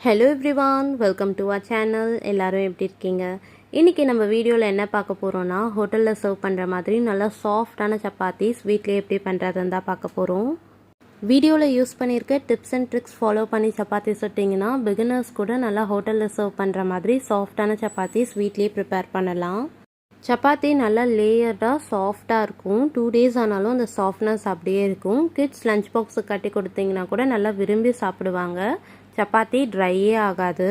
Hello everyone welcome to our channel எல்லோரும் எப்படி இருக்கீங்க? இன்றைக்கி நம்ம வீடியோவில் என்ன பார்க்க போகிறோன்னா ஹோட்டலில் சர்வ் பண்ணுற மாதிரி நல்லா சாஃப்டான சப்பாத்திஸ் வீட்டிலே எப்படி பண்ணுறதுன்னு தான் பார்க்க போகிறோம் வீடியோவில் யூஸ் பண்ணியிருக்க டிப்ஸ் அண்ட் ட்ரிக்ஸ் ஃபாலோ பண்ணி சப்பாத்தி சுட்டிங்கன்னா பிகினர்ஸ் கூட நல்லா ஹோட்டலில் சர்வ் பண்ணுற மாதிரி சாஃப்டான சப்பாத்திஸ் வீட்லேயே ப்ரிப்பேர் பண்ணலாம். சப்பாத்தி நல்லா லேயர்டாக சாஃப்டாக இருக்கும். டூ டேஸ் ஆனாலும் அந்த சாஃப்ட்னஸ் அப்படியே இருக்கும். கிட்ஸ் லஞ்ச் பாக்ஸுக்கு கட்டி கொடுத்தீங்கன்னா கூட நல்லா விரும்பி சாப்பிடுவாங்க. சப்பாத்தி ட்ரையே ஆகாது.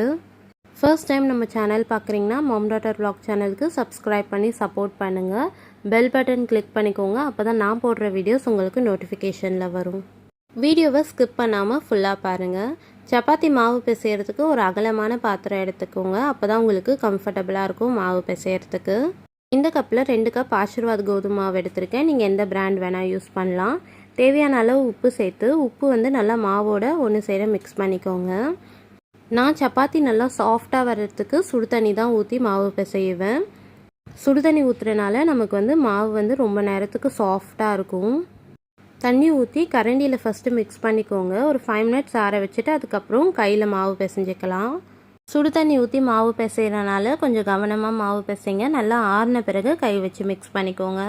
ஃபர்ஸ்ட் டைம் நம்ம சேனல் பார்க்குறீங்கன்னா மம் டாட்டர் vlog சேனலுக்கு சப்ஸ்கிரைப் பண்ணி சப்போர்ட் பண்ணுங்கள் பெல் பட்டன் கிளிக் பண்ணிக்கோங்க. அப்போ தான் நான் போடுற வீடியோஸ் உங்களுக்கு நோட்டிஃபிகேஷனில் வரும். வீடியோவை ஸ்கிப் பண்ணாமல் ஃபுல்லாக பாருங்கள் சப்பாத்தி மாவு பிசையறதுக்கு ஒரு அகலமான பாத்திரம் எடுத்துக்கோங்க. அப்போ தான் உங்களுக்கு கம்ஃபர்டபுளாக இருக்கும் மாவு பிசையறதுக்கு. இந்த கப்பில் ரெண்டு கப் ஆசீர்வாத் கோதுமை மாவு எடுத்திருக்கேன். நீங்கள் எந்த பிராண்ட் வேணால் யூஸ் பண்ணலாம். தேவையான அளவு உப்பு சேர்த்து உப்பு வந்து நல்லா மாவோட ஒன்று சேர மிக்ஸ் பண்ணிக்கோங்க. நான் சப்பாத்தி நல்லா சாஃப்டாக வர்றதுக்கு சுடு தண்ணி தான் ஊற்றி மாவு பிசைவேன் சுடு தண்ணி ஊற்றுறனால நமக்கு வந்து மாவு வந்து ரொம்ப நேரத்துக்கு சாஃப்டாக இருக்கும். தண்ணி ஊற்றி கரண்டியில் ஃபஸ்ட்டு மிக்ஸ் பண்ணிக்கோங்க. ஒரு ஃபைவ் மினிட்ஸ் ஆற வச்சுட்டு அதுக்கப்புறம் கையில் மாவு பிசைஞ்சிக்கலாம். சுடு தண்ணி ஊற்றி மாவு பிசைகிறனால கொஞ்சம் கவனமாக மாவு பிசைங்க. நல்லா ஆறின பிறகு கை வச்சு மிக்ஸ் பண்ணிக்கோங்க.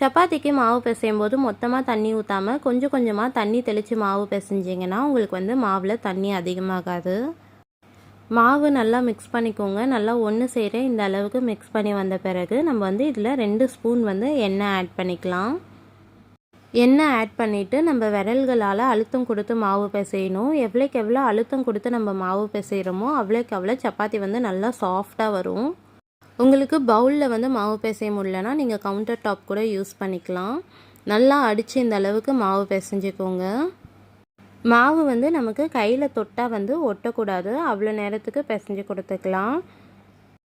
சப்பாத்திக்கு மாவு பிசையும் போது மொத்தமாக தண்ணி ஊற்றாமல் கொஞ்சம் கொஞ்சமாக தண்ணி தெளித்து மாவு பிசைஞ்சிங்கன்னா உங்களுக்கு வந்து மாவில் தண்ணி அதிகமாகாது. மாவு நல்லா மிக்ஸ் பண்ணிக்கோங்க. நல்லா ஒன்று செய்கிற இந்த அளவுக்கு மிக்ஸ் பண்ணி வந்த பிறகு நம்ம வந்து இதில் ரெண்டு ஸ்பூன் வந்து எண்ணெய் ஆட் பண்ணிக்கலாம். எண்ணெய் ஆட் பண்ணிவிட்டு நம்ம விரல்களால் அழுத்தம் கொடுத்து மாவு பிசையணும். எவ்வளோக்கு எவ்வளோ அழுத்தம் கொடுத்து நம்ம மாவு பிசைகிறோமோ அவ்வளோக்கு அவ்வளோ சப்பாத்தி வந்து நல்லா சாஃப்டாக வரும். உங்களுக்கு பவுலில் வந்து மாவு பிசைய முடியலன்னா நீங்கள் கவுண்டர் டாப் கூட யூஸ் பண்ணிக்கலாம். நல்லா அடித்து இந்த அளவுக்கு மாவு பிசைஞ்சிக்கோங்க. மாவு வந்து நமக்கு கையில் தொட்டால் வந்து ஒட்டக்கூடாது. அவ்வளோ நேரத்துக்கு பிசைஞ்சு கொடுத்துக்கலாம்.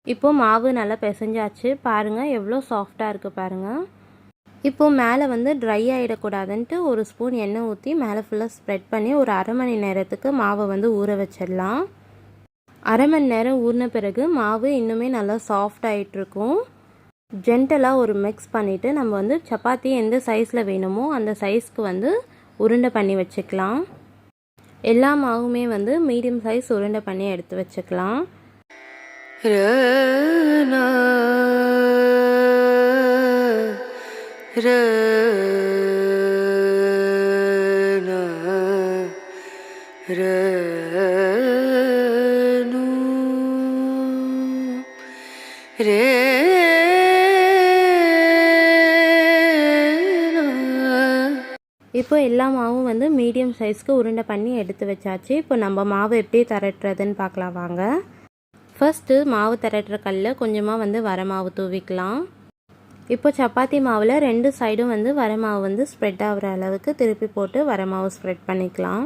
இப்போது மாவு நல்லா பிசைஞ்சாச்சு. பாருங்கள் எவ்வளோ சாஃப்டாக இருக்குது பாருங்கள் இப்போது மேலே வந்து ட்ரை ஆகிடக்கூடாதுன்ட்டு ஒரு ஸ்பூன் எண்ணெய் ஊற்றி மேலே ஃபுல்லாக ஸ்ப்ரெட் பண்ணி ஒரு அரை மணி நேரத்துக்கு மாவை வந்து ஊற வச்சிடலாம். அரை மணி நேரம் ஊறின பிறகு மாவு இன்னுமே நல்லா சாஃப்ட் ஆகிட்டுருக்கும் ஜென்டலாக ஒரு மிக்ஸ் பண்ணிவிட்டு நம்ம வந்து சப்பாத்தி எந்த சைஸில் வேணுமோ அந்த சைஸ்க்கு வந்து உருண்டை பண்ணி வச்சுக்கலாம். எல்லா மாவுமே வந்து மீடியம் சைஸ் உருண்டை பண்ணி எடுத்து வச்சுக்கலாம். இப்போ எல்லா மாவும் வந்து மீடியம் சைஸ்க்கு உருண்டை பண்ணி எடுத்து வச்சாச்சு. இப்போ நம்ம மாவு எப்படி திரட்டுறதுன்னு பார்க்கலாம் வாங்க. ஃபர்ஸ்ட்டு மாவு திரட்டுற கல்லில் கொஞ்சமாக வந்து வர மாவு தூவிக்கலாம். இப்போ சப்பாத்தி மாவில் ரெண்டு சைடும் வந்து வர மாவு வந்து ஸ்ப்ரெட் ஆகிற அளவுக்கு திருப்பி போட்டு வர மாவு ஸ்ப்ரெட் பண்ணிக்கலாம்.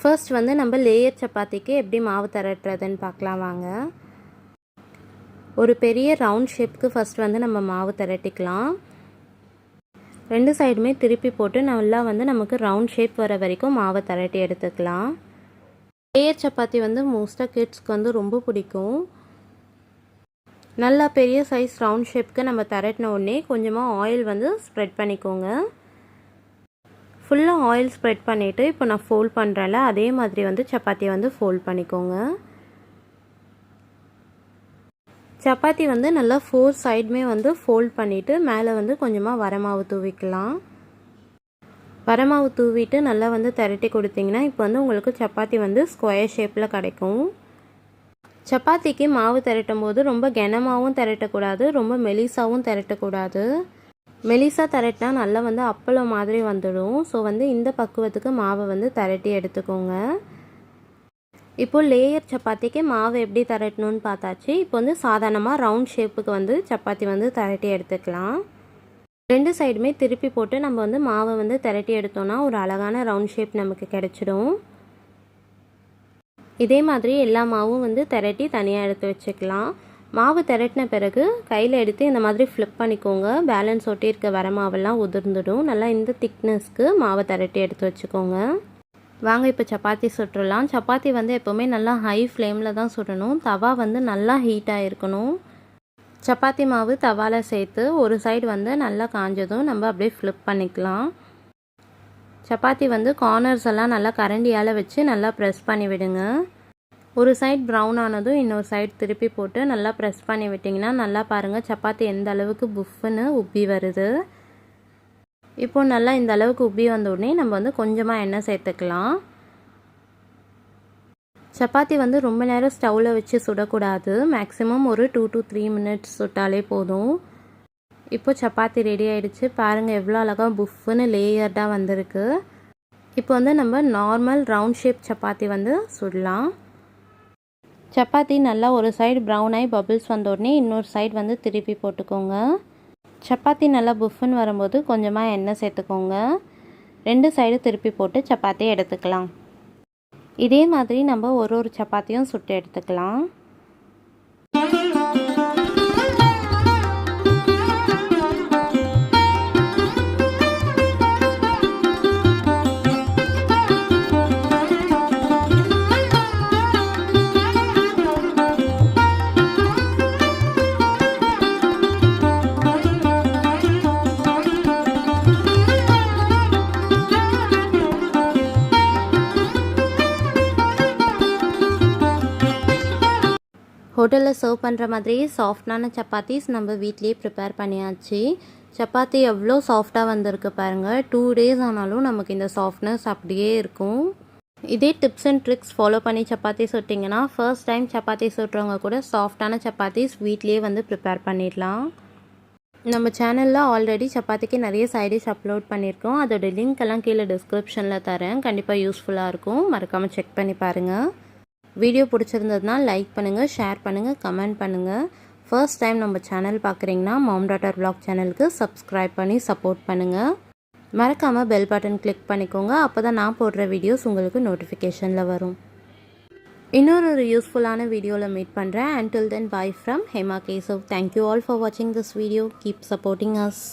ஃபர்ஸ்ட் வந்து நம்ம லேயர் சப்பாத்திக்கு எப்படி மாவு திரட்டுறதுன்னு பார்க்கலாம் வாங்க. ஒரு பெரிய ரவுண்ட் ஷேப்புக்கு ஃபஸ்ட் வந்து நம்ம மாவு திரட்டிக்கலாம். ரெண்டு சைடுமே திருப்பி போட்டு நல்லா வந்து நமக்கு ரவுண்ட் ஷேப் வர வரைக்கும் மாவை திரட்டி எடுத்துக்கலாம். லேயர் சப்பாத்தி வந்து மோஸ்ட்டாக கிட்ஸ்க்கு வந்து ரொம்ப பிடிக்கும். நல்லா பெரிய சைஸ் ரவுண்ட் ஷேப்க்கு நம்ம திரட்டின உடனே கொஞ்சமாக ஆயில் வந்து ஸ்ப்ரெட் பண்ணிக்கோங்க. ஃபுல்லாக ஆயில் ஸ்ப்ரெட் பண்ணிவிட்டு இப்போ நான் ஃபோல்ட் பண்ணுறேன்ல அதே மாதிரி வந்து சப்பாத்தியை வந்து ஃபோல்ட் பண்ணிக்கோங்க. சப்பாத்தி வந்து நல்லா ஃபோர் சைடுமே வந்து ஃபோல்ட் பண்ணிவிட்டு மேலே வந்து கொஞ்சமாக வரமாவு தூவிக்கலாம். வரமாவு தூவிட்டு நல்லா வந்து திரட்டி கொடுத்தீங்கன்னா இப்போ வந்து உங்களுக்கு சப்பாத்தி வந்து ஸ்கொயர் ஷேப்பில் கிடைக்கும். சப்பாத்திக்கு மாவு திரட்டும் போது ரொம்ப கனமாகவும் திரட்டக்கூடாது ரொம்ப மெலிசாவும் திரட்டக்கூடாது. மெலிசாக திரட்டினா நல்லா வந்து அப்பளம் மாதிரி வந்துடும். ஸோ வந்து இந்த பக்குவத்துக்கு மாவை வந்து திரட்டி எடுத்துக்கோங்க. இப்போது லேயர் சப்பாத்திக்கு மாவு எப்படி திரட்டணும்னு பார்த்தாச்சு. இப்போ வந்து சாதாரணமாக ரவுண்ட் ஷேப்புக்கு வந்து சப்பாத்தி வந்து திரட்டி எடுத்துக்கலாம். ரெண்டு சைடுமே திருப்பி போட்டு நம்ம வந்து மாவை வந்து திரட்டி எடுத்தோன்னா ஒரு அழகான ரவுண்ட் ஷேப் நமக்கு கிடச்சிடும். இதே மாதிரி எல்லா மாவும் வந்து திரட்டி தனியாக எடுத்து வச்சுக்கலாம். மாவு திரட்டின பிறகு கையில் எடுத்து இந்த மாதிரி ஃப்ளிப் பண்ணிக்கோங்க. பேலன்ஸ் ஒட்டி இருக்க வர மாவெல்லாம் உதிர்ந்துடும். நல்லா இந்த திக்னஸ்க்கு மாவை திரட்டி எடுத்து வச்சுக்கோங்க. வாங்க இப்போ சப்பாத்தி சுட்டுடலாம். சப்பாத்தி வந்து எப்போவுமே நல்லா ஹை ஃப்ளேமில் தான் சுடணும். தவா வந்து நல்லா ஹீட்டாக இருக்கணும் சப்பாத்தி மாவு தவாவில் சேர்த்து ஒரு சைடு வந்து நல்லா காஞ்சதும் நம்ம அப்படியே ஃப்ளிப் பண்ணிக்கலாம். சப்பாத்தி வந்து கார்னர்ஸ் எல்லாம் நல்லா கரண்டியால் வச்சு நல்லா ப்ரெஸ் பண்ணி விடுங்க. ஒரு சைட் ப்ரௌன் ஆனதும் இன்னொரு சைடு திருப்பி போட்டு நல்லா ப்ரெஸ் பண்ணி விட்டிங்கன்னா நல்லா பாருங்கள் சப்பாத்தி எந்த அளவுக்கு புஃப்னு உப்பி வருது. இப்போ நல்லா இந்த அளவுக்கு உப்பி வந்த உடனே நம்ம வந்து கொஞ்சமாக எண்ணெய் சேர்த்துக்கலாம். சப்பாத்தி வந்து ரொம்ப நேரம் ஸ்டவ்வில் வச்சு சுடக்கூடாது. மேக்ஸிமம் ஒரு டூ டு த்ரீ மினிட்ஸ் சுட்டாலே போதும். இப்போ சப்பாத்தி ரெடி ஆகிடுச்சு பாருங்கள் எவ்வளோ அழகாக புஃப்னு லேயர்டாக வந்திருக்கு. இப்போ வந்து நம்ம நார்மல் ரவுண்ட் ஷேப் சப்பாத்தி வந்து சுடலாம். சப்பாத்தி நல்லா ஒரு சைடு ப்ரௌன் ஆகி பபிள்ஸ் வந்த உடனே இன்னொரு சைடு வந்து திருப்பி போட்டுக்கோங்க. சப்பாத்தி நல்லா புஃப்னு வரும்போது கொஞ்சமாக எண்ணெய் சேர்த்துக்கோங்க. ரெண்டு சைடு திருப்பி போட்டு சப்பாத்தி எடுத்துக்கலாம். இதே மாதிரி நம்ம ஒரு ஒரு சப்பாத்தியும் சுட்டு எடுத்துக்கலாம். ஹோட்டலில் சர்வ் பண்ணுற மாதிரி சாஃப்டான சப்பாத்திஸ் நம்ம வீட்லேயே ப்ரிப்பேர் பண்ணியாச்சு. சப்பாத்தி எவ்வளோ சாஃப்டாக வந்திருக்கு பாருங்கள் டூ டேஸ் ஆனாலும் நமக்கு இந்த சாஃப்ட்னஸ் அப்படியே இருக்கும். இதே டிப்ஸ் அண்ட் ட்ரிக்ஸ் ஃபாலோ பண்ணி சப்பாத்தி சுட்டிங்கன்னா ஃபர்ஸ்ட் டைம் சப்பாத்தி சுட்டுறவங்க கூட சாஃப்டான சப்பாத்திஸ் வீட்லேயே வந்து ப்ரிப்பேர் பண்ணிடலாம். நம்ம சேனலில் ஆல்ரெடி சப்பாத்திக்கு நிறைய சைடிஷ் அப்லோட் பண்ணியிருக்கோம். அதோட லிங்க் எல்லாம் கீழே டிஸ்கிரிப்ஷனில் தரேன். கண்டிப்பாக யூஸ்ஃபுல்லாக இருக்கும். மறக்காமல் செக் பண்ணி பாருங்கள் வீடியோ பிடிச்சிருந்ததுனா லைக் பண்ணுங்கள் ஷேர் பண்ணுங்கள் கமெண்ட் பண்ணுங்கள் ஃபர்ஸ்ட் டைம் நம்ம சேனல் பார்க்குறீங்கன்னா மாம் டாட்டர் பிளாக் சேனலுக்கு சப்ஸ்கிரைப் பண்ணி சப்போர்ட் பண்ணுங்கள் மறக்காமல் பெல் பட்டன் கிளிக் பண்ணிக்கோங்க அப்போ தான் நான் போடுற வீடியோஸ் உங்களுக்கு நோட்டிஃபிகேஷனில் வரும். இன்னொரு ஒரு யூஸ்ஃபுல்லான வீடியோவில் மீட் பண்ணுறேன் until then bye from Hema Keshav thank you all for வாட்சிங் this video keep supporting us